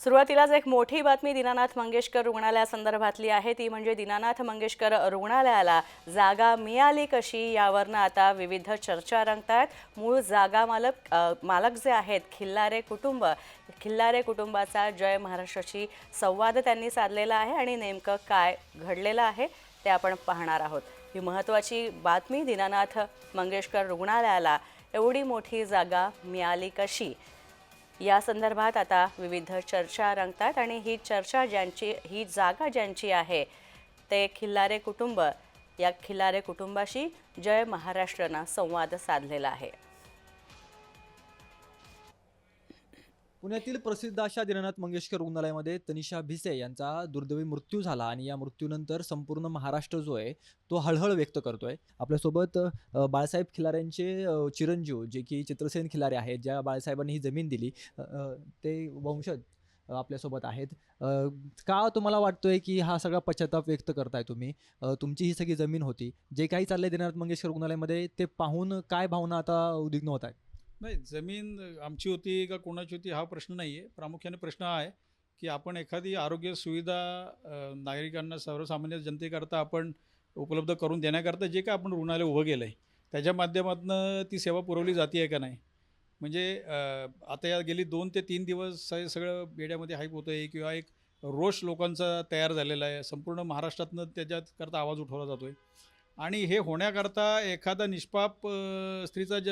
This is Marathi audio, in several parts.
सुरुवातीलाच एक मोठी बातमी दीनानाथ मंगेशकर रुग्णालयासंदर्भातली आहे. ती म्हणजे दीनानाथ मंगेशकर रुग्णालयाला जागा मिळाली कशी यावरनं आता विविध चर्चा रंगत आहेत मूळ जागा मालक मालक जे आहेत खिल्लारे कुटुंब खिल्लारे कुटुंबाचा जय महाराष्ट्राशी संवाद त्यांनी साधलेला आहे आणि नेमकं काय घडलेलं आहे ते आपण पाहणार आहोत. ही महत्त्वाची बातमी दीनानाथ मंगेशकर रुग्णालयाला एवढी मोठी जागा मिळाली कशी? या संदर्भात आता विविध चर्चा रंगतात आणि ही चर्चा ज्यांची ही जागा ज्यांची आहे ते खिल्लारे कुटुंब. या खिल्लारे कुटुंबाशी जय महाराष्ट्रनं संवाद साधलेला आहे. पुण्यातील प्रसिद्ध अशा दीनानाथ मंगेशकर रुग्णालयामध्ये तनिषा भिसे यांचा दुर्दैवी मृत्यू झाला आणि या मृत्यूनंतर संपूर्ण महाराष्ट्र जो आहे तो हळहळ व्यक्त करतोय. आपल्यासोबत बाळासाहेब खिलाऱ्यांचे चिरंजीव जे की चित्रसेन खिलारे आहेत ज्या बाळासाहेबांनी ही जमीन दिली ते वंशज आपल्यासोबत आहेत. का तुम्हाला वाटतोय की हा सगळा पश्चाताप व्यक्त करताय तुम्ही? तुमची ही सगळी जमीन होती. जे काही चाललंय दीनानाथ मंगेशकर रुग्णालयामध्ये ते पाहून काय भावना आता उद्विग्न होत आहेत नाही जमीन आमची होती का कोणाची होती हा प्रश्न नाही आहे. प्रामुख्याने प्रश्न हा आहे की आपण एखादी आरोग्य सुविधा नागरिकांना सर्वसामान्य जनतेकरता आपण उपलब्ध करून देण्याकरता जे काय आपण रुग्णालय उभं केलं आहे त्याच्या माध्यमातून ती सेवा पुरवली जाते आहे का नाही? म्हणजे आता या गेली दोन ते तीन दिवस हे सगळं बेड्यामध्ये हाईप होतं आहे किंवा एक रोष लोकांचा तयार झालेला आहे. संपूर्ण महाराष्ट्रातनं त्याच्याकरता आवाज उठवला जातो आहे आणि हे होण्याकरता एखादा निष्पाप स्त्रीचा ज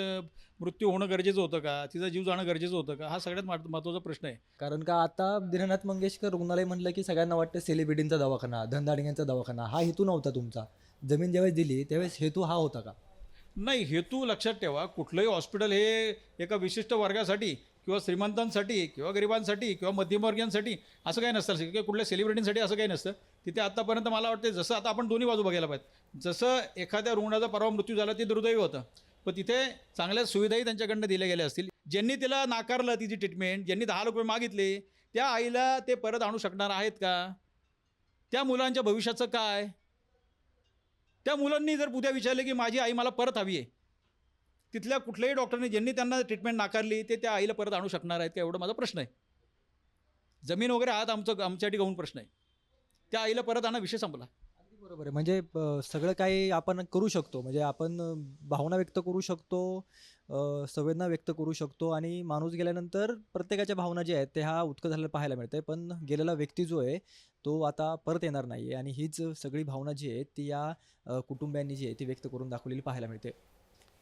मृत्यू होणं गरजेचं होतं का? तिचा जीव जाणं गरजेचं होतं का? हा सगळ्यात महत्त्वाचा प्रश्न आहे. कारण का आता दीनानाथ मंगेशकर रुग्णालय म्हटलं की सगळ्यांना वाटतं सेलिब्रिटींचा दवाखाना धनदाडिंग्यांचा दवाखाना हा हेतू नव्हता तुमचा. जमीन ज्यावेळेस दिली त्यावेळेस हेतू हा होता का? नाही हेतू लक्षात ठेवा. कुठलंही हॉस्पिटल हे एका विशिष्ट वर्गासाठी किंवा श्रीमंतांसाठी किंवा गरिबांसाठी किंवा मध्यमवर्गीयांसाठी असं काही नसतं. किंवा कुठल्या सेलिब्रिटींसाठी असं काही नसतं. तिथे आत्तापर्यंत मला वाटतं जसं आता आपण दोन्ही बाजू बघायला पाहिजे. जसं एखाद्या रुग्णाचा परवा मृत्यू झाला ते दुर्दैव होतं. पण तिथे चांगल्या सुविधाही त्यांच्याकडनं दिल्या गेल्या असतील. ज्यांनी तिला नाकारलं तिची ट्रीटमेंट ज्यांनी दहा रुपये मागितले त्या आईला ते परत आणू शकणार आहेत का? त्या मुलांच्या भविष्याचं काय? त्या मुलांनी जर उद्या विचारले की माझी आई मला परत हवी आहे. तिथल्या कुठल्याही डॉक्टरने ज्यांनी त्यांना ट्रीटमेंट नाकारली ते त्या आईला परत आणू शकणार आहेत का एवढा माझा प्रश्न आहे. जमीन वगैरे आहात आमचं आमच्यासाठी गहून प्रश्न आहे. त्या आईला परत आणा विषय संपला. बरोबर आहे. म्हणजे सगळं काही आपण करू शकतो. म्हणजे आपण भावना व्यक्त करू शकतो संवेदना व्यक्त करू शकतो आणि माणूस गेल्यानंतर प्रत्येकाच्या भावना ज्या आहेत ते हा उत्क झालेला पाहायला मिळते पण गेलेला व्यक्ती जो आहे तो आता परत येणार नाही आहे आणि हीच सगळी भावना जी आहे ती या कुटुंबियांनी जी आहे ती व्यक्त करून दाखवलेली पाहायला मिळते.